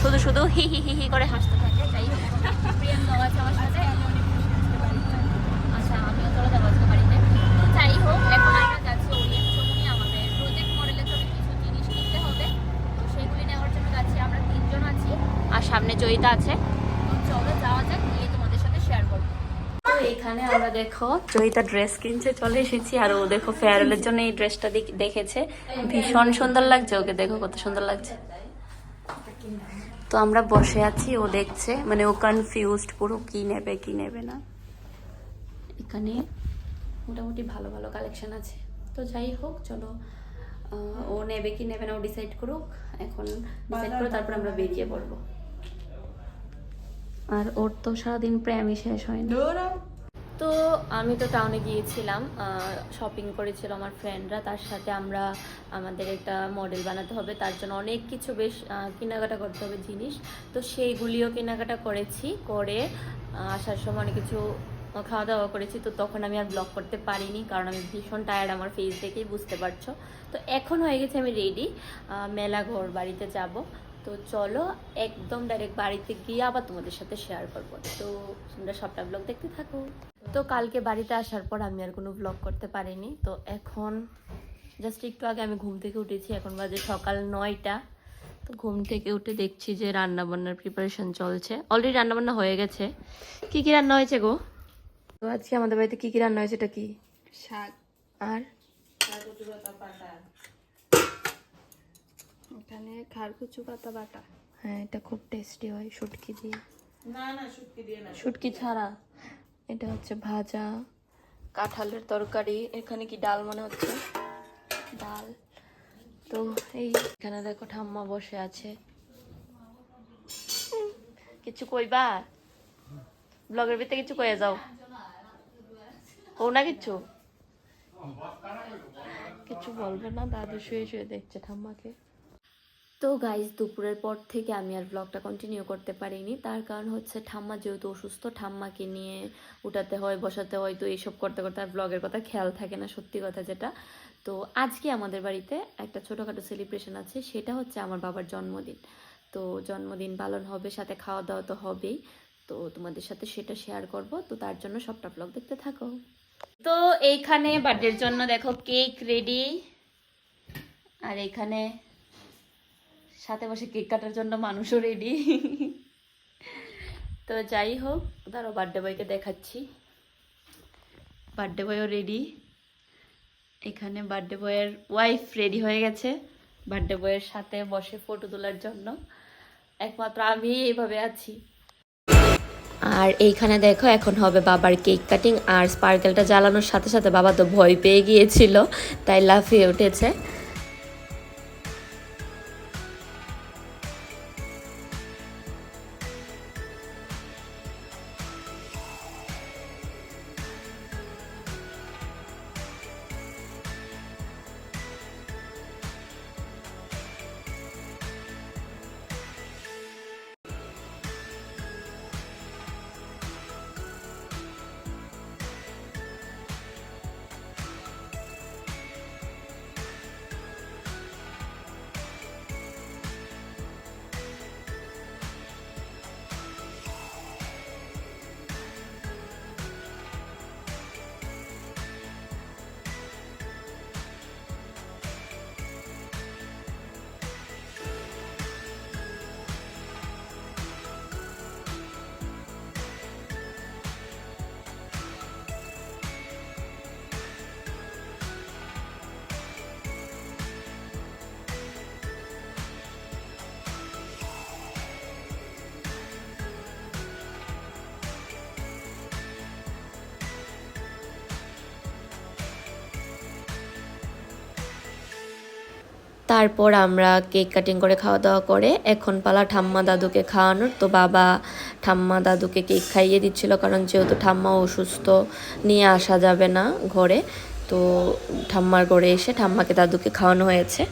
শুধু শুধু হি হি হি হি করে হাসতে থাকে তাই সাথে আচ্ছা আমিও যাই হোক, এখন আমরা জিনিস কিনতে হবে। তো নেওয়ার জন্য যাচ্ছি, আমরা তিনজন আছি। আর সামনে জয়িতা আছে। চলো যাওয়া যাক তোমাদের সাথে শেয়ার এখানে আমরা দেখো, জয়িতা ড্রেস কিনছে চলে এসেছি। আর ও দেখো ফেয়ারওয়েলের জন্য এই ড্রেসটা দেখেছে। ভীষণ সুন্দর লাগছে ওকে, দেখো কত সুন্দর লাগছে। তো আমরা বসে আছি ও দেখছে মানে ও কনফিউজড পুরো কি নেবে কি নেবে না। এখানে মোটামুটি ভালো ভালো কালেকশন আছে। তো যাই হোক চলো ও নেবে কি নেবে না ও ডিসাইড করুক। এখন ডিসাইড করো তারপর আমরা বেরিয়ে পড়ব। আর ওর তো সারাদিন প্রেমই শেষ হয় না। তো আমি তো টাউনে গিয়েছিলাম শপিং করেছিল আমার ফ্রেন্ডরা তার সাথে আমরা, আমাদের একটা মডেল বানাতে হবে, তার জন্য অনেক কিছু বেশ কেনাকাটা করতে হবে জিনিস। তো সেইগুলিও কেনাকাটা করেছি, করে আসার সময় অনেক কিছু খাওয়া দাওয়া করেছি, তো তখন আমি আর ব্লগ করতে পারিনি, কারণ আমি ভীষণ টায়ার্ড আমার ফেস দেখেই বুঝতে পারছ। তো এখন হয়ে গেছে আমি রেডি মেলা ঘর বাড়িতে যাব। তো চলো একদম ডাইরেক্ট বাড়িতে গিয়ে আবার তোমাদের সাথে শেয়ার করব। তো তোমরা সবটা ব্লগ দেখতে থাকো। তো কালকে বাড়িতে আসার পর আমি আর কোনো ব্লগ করতে পারিনি। তো এখন জাস্ট একটু আগে আমি ঘুম থেকে উঠেছি এখন বাজে সকাল নয়টা। তো ঘুম থেকে উঠে দেখছি যে রান্না বান্নার প্রিপারেশন চলছে। অলরেডি রান্না বান্না হয়ে গেছে। কি কি রান্না হয়েছে গো? তো আজকে আমাদের বাড়িতে কি কি রান্না হয়েছে এটা কি? শাক। আর? এখানে খারকুচু পাতা বাটা। হ্যাঁ এটা খুব টেস্টি হয় শুটকি দিয়ে। না না শুটকি দিয়ে না শুটকি ছাড়া। এটা হচ্ছে ভাজা, কাঁঠালের তরকারি। এখানে কি ডাল মনে হচ্ছে? ডাল। তো এই এখানে দেখো ঠাম্মা বসে আছে। কিছু কইবা? ব্লগের ভিতরে কিছু কয়ে যাও। কও না কিছু? কিছু বলবে না, দাদু শুয়ে শুয়ে দেখছে ঠাম্মাকে। তো গাইজ দুপুরের পর থেকে আমি আর ব্লগটা কন্টিনিউ করতে পারিনি। তার কারণ হচ্ছে ঠাম্মা যেহেতু অসুস্থ, ঠাম্মাকে নিয়ে উঠাতে হয়, বসাতে হয়, তো এইসব করতে করতে আর ব্লগের কথা খেয়াল থাকে না, সত্যি কথা যেটা। তো আজকে আমাদের বাড়িতে একটা ছোটোখাটো সেলিব্রেশন আছে, সেটা হচ্ছে আমার বাবার জন্মদিন। তো জন্মদিন পালন হবে, সাথে খাওয়া দাওয়া তো হবেই। তো তোমাদের সাথে সেটা শেয়ার করব। তো তার জন্য সবটা ব্লগ দেখতে থাকো। তো এইখানে বার্থডের জন্য দেখো কেক রেডি আর এইখানে সাথে বসে কেক কাটার জন্য মানুষও রেডি তো যাই হোক ধরো বার্থডে বয়কে দেখাচ্ছি। বার্থডে বয়ও রেডি এখানে বার্থডে বয়ের ওয়াইফ রেডি হয়ে গেছে। বার্থডে বয়ের সাথে বসে ফটো তোলার জন্য। একমাত্র আমি এইভাবে আছি। আর এইখানে দেখো, এখন হবে বাবার কেক কাটিং আর স্পার্কেলটা জ্বালানোর সাথে সাথে বাবা তো ভয় পেয়ে গিয়েছিল, তাই লাফিয়ে উঠেছে। তারপর আমরা কেক কাটিং করে খাওয়া দাওয়া করে এখন পালা ঠাম্মা দাদুকে খাওয়ানোর। তো বাবা ঠাম্মা দাদুকে কেক খাইয়ে দিচ্ছিল কারণ যেহেতু ঠাম্মা অসুস্থ, নিয়ে আসা যাবে না ঘরে। তো ঠাম্মার ঘরে এসে ঠাম্মাকে দাদুকে খাওয়ানো হয়েছে।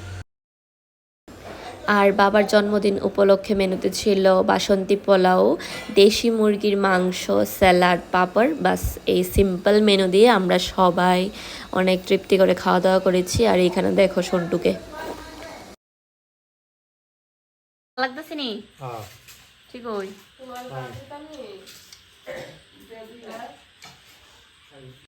আর বাবার জন্মদিন উপলক্ষে মেনুতে ছিল বাসন্তী পোলাও, দেশি মুরগির মাংস, স্যালাড, পাপড়। বাস এই সিম্পল মেনু দিয়ে আমরা সবাই অনেক তৃপ্তি করে খাওয়া দাওয়া করেছি। আর এখানে দেখো সন্টুকে। লাগতেছে নি? হ্যাঁ। ঠিক ওই। হ্যাঁ।